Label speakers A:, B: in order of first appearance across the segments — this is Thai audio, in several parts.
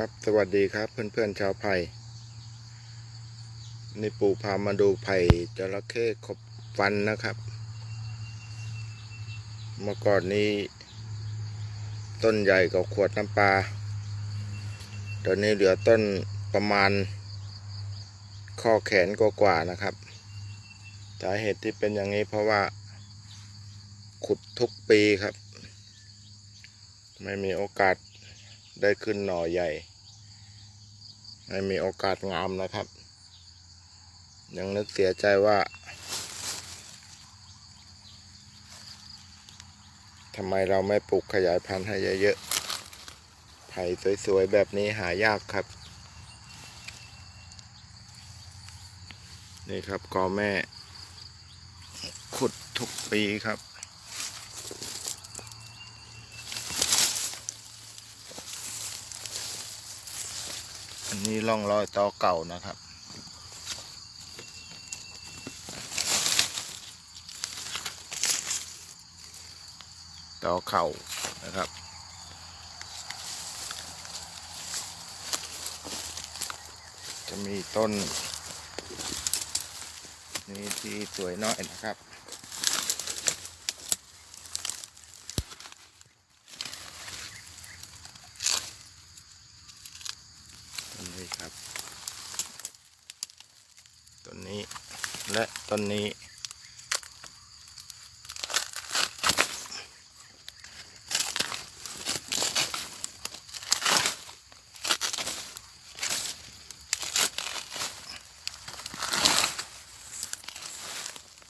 A: ครับสวัสดีครับเพื่อนๆชาวไผ่นี่ปู่พามาดูไผ่จระเข้ขบฟันนะครับ เมื่อก่อนนี้ ต้นใหญ่กว่าขวดน้ำปลาตอนนี้เหลือต้นประมาณ ข้อแขนกว่าๆนะครับสาเหตุที่เป็นอย่างนี้เพราะว่า ขุดทุกปีครับ ไม่มีโอกาส ได้ขึ้นหน่อใหญ่ไม่มีโอกาสงามนะครับ ยังนึกเสียใจว่าทำไมเราไม่ปลูกขยายพันธุ์ให้เยอะๆ ไผ่สวยๆ แบบนี้หายากครับ นี่ครับกอแม่ ขุดทุกปีครับ อันนี้ร่องรอยต่อเก่านะครับต่อเข่านะครับ จะมีต้น นี้ที่สวยน้อยนะครับ ต้ นนี้ครับต้นนี้และต้นนี้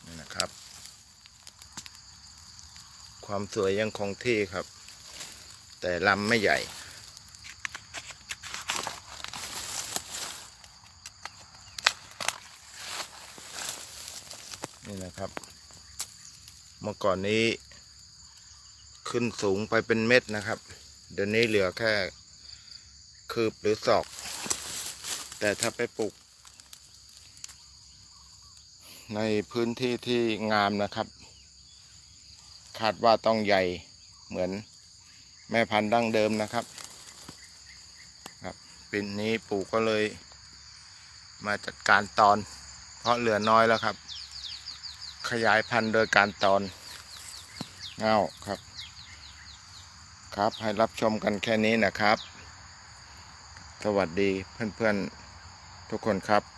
A: นี่นะครับ ความสวยยังคงที่ครับ แต่ลำไม่ใหญ่ นี่นะครับ เมื่อก่อนนี้ ขึ้นสูงไปเป็นเม็ดนะครับ เดี๋ยวนี้เหลือแค่คืบหรือศอก แต่ถ้าไปปลูก ในพื้นที่ที่งามนะครับ คาดว่าต้องใหญ่เหมือนแม่พันธุ์ดั้งเดิมนะครับครับปีนี้ปู่ก็เลยมาจัดการตอน เพราะเหลือน้อยแล้วครับ ขยายพันธุ์โดยการตอนเงาครับ ครับให้รับชมกันแค่นี้นะครับ สวัสดีเพื่อนๆทุกคนครับ